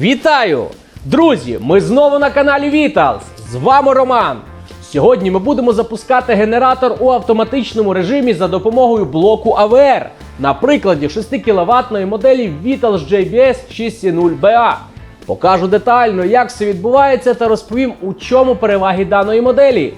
Вітаю! Друзі! Ми знову на каналі Vitals. З вами Роман. Сьогодні ми будемо запускати генератор у автоматичному режимі за допомогою блоку AVR на прикладі 6 кВт моделі Vitals JBS 6C0BA. Покажу детально, як все відбувається, та розповім, у чому переваги даної моделі.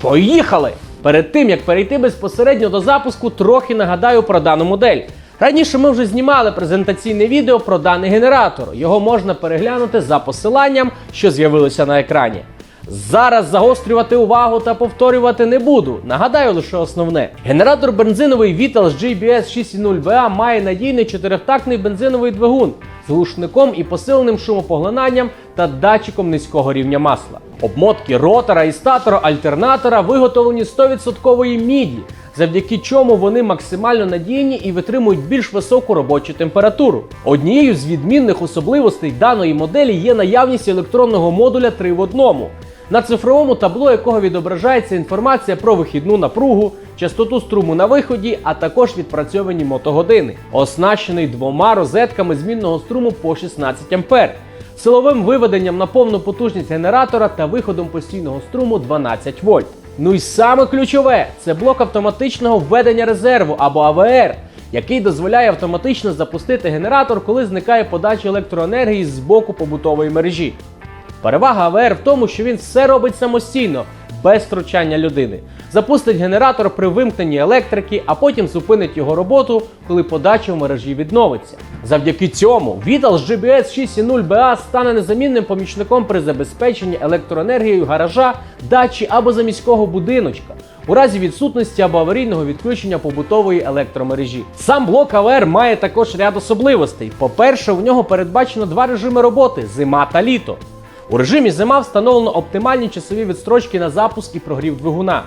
Поїхали! Перед тим як перейти безпосередньо до запуску, трохи нагадаю про дану модель. Раніше ми вже знімали презентаційне відео про даний генератор. Його можна переглянути за посиланням, що з'явилося на екрані. Зараз загострювати увагу та повторювати не буду. Нагадаю лише основне: генератор бензиновий Vitals GBS 6.0BA має надійний чотирьохтактний бензиновий двигун з глушником і посиленим шумопоглинанням та датчиком низького рівня масла. Обмотки ротора і статора альтернатора виготовлені 100% міді, завдяки чому вони максимально надійні і витримують більш високу робочу температуру. Однією з відмінних особливостей даної моделі є наявність електронного модуля 3 в одному. На цифровому табло якого відображається інформація про вихідну напругу, частоту струму на виході, а також відпрацьовані мотогодини, оснащений двома розетками змінного струму по 16 А, силовим виведенням на повну потужність генератора та виходом постійного струму 12 вольт. Ну і саме ключове це блок автоматичного введення резерву або АВР, який дозволяє автоматично запустити генератор, коли зникає подача електроенергії з боку побутової мережі. Перевага АВР в тому, що він все робить самостійно, без втручання людини. Запустить генератор при вимкненні електрики, а потім зупинить його роботу, коли подача в мережі відновиться. Завдяки цьому Vitals GBS 6.0BA стане незамінним помічником при забезпеченні електроенергією гаража, дачі або заміського будиночка. У разі відсутності або аварійного відключення побутової електромережі. Сам блок АВР має також ряд особливостей. По-перше, в нього передбачено два режими роботи зима та літо. У режимі зима встановлено оптимальні часові відстрочки на запуск і прогрів двигуна.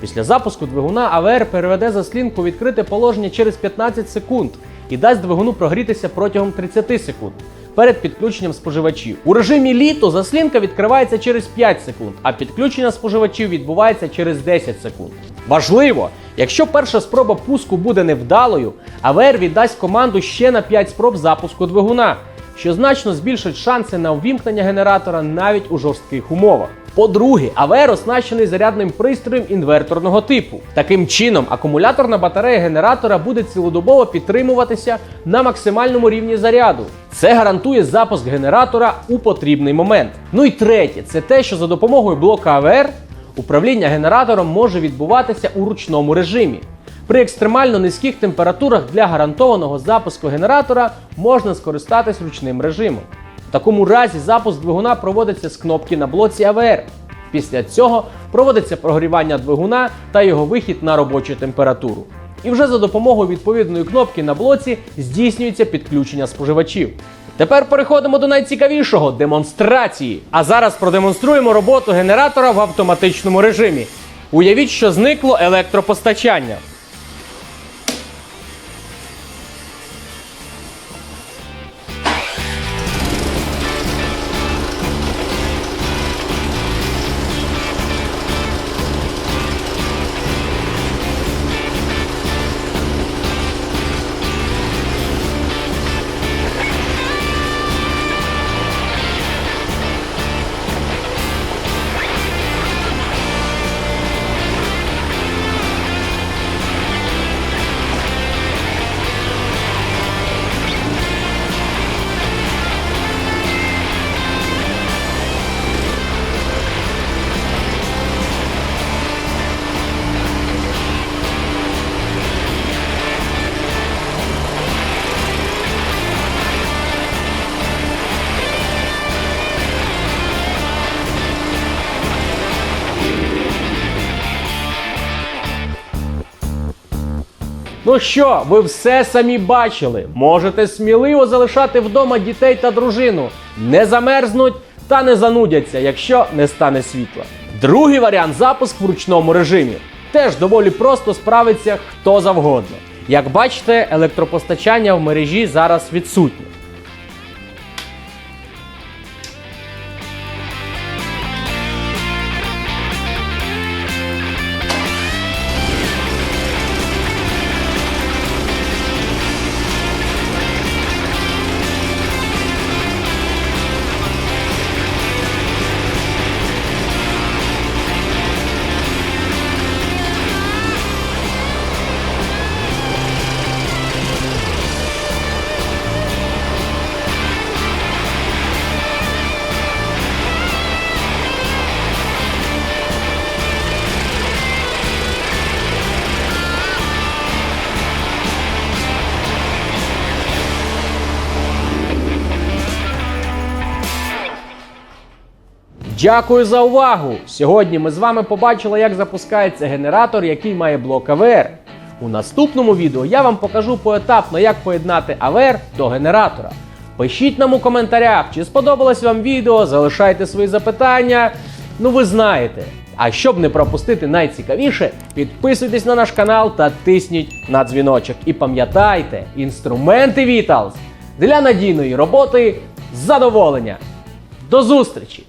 Після запуску двигуна АВР переведе заслінку відкрите положення через 15 секунд і дасть двигуну прогрітися протягом 30 секунд перед підключенням споживачів. У режимі літо заслінка відкривається через 5 секунд, а підключення споживачів відбувається через 10 секунд. Важливо! Якщо перша спроба пуску буде невдалою, АВР віддасть команду ще на 5 спроб запуску двигуна що значно збільшить шанси на увімкнення генератора навіть у жорстких умовах. По-друге, АВР оснащений зарядним пристроєм інверторного типу. Таким чином, акумуляторна батарея генератора буде цілодобово підтримуватися на максимальному рівні заряду. Це гарантує запуск генератора у потрібний момент. Ну і третє, це те, що за допомогою блока АВР управління генератором може відбуватися у ручному режимі. При екстремально низьких температурах для гарантованого запуску генератора можна скористатись ручним режимом. В такому разі запуск двигуна проводиться з кнопки на блоці АВР. Після цього проводиться прогрівання двигуна та його вихід на робочу температуру. І вже за допомогою відповідної кнопки на блоці здійснюється підключення споживачів. Тепер переходимо до найцікавішого демонстрації. А зараз продемонструємо роботу генератора в автоматичному режимі. Уявіть, що зникло електропостачання. Ну що, ви все самі бачили. Можете сміливо залишати вдома дітей та дружину. Не замерзнуть та не занудяться, якщо не стане світла. Другий варіант запуск в ручному режимі. Теж доволі просто справиться хто завгодно. Як бачите, електропостачання в мережі зараз відсутнє. Дякую за увагу! Сьогодні ми з вами побачили, як запускається генератор, який має блок АВР. У наступному відео я вам покажу поетапно, як поєднати АВР до генератора. Пишіть нам у коментарях, чи сподобалось вам відео, залишайте свої запитання. Ну ви знаєте. А щоб не пропустити найцікавіше, підписуйтесь на наш канал та тисніть на дзвіночок. І пам'ятайте, інструменти Vitals для надійної роботи з задоволення. До зустрічі!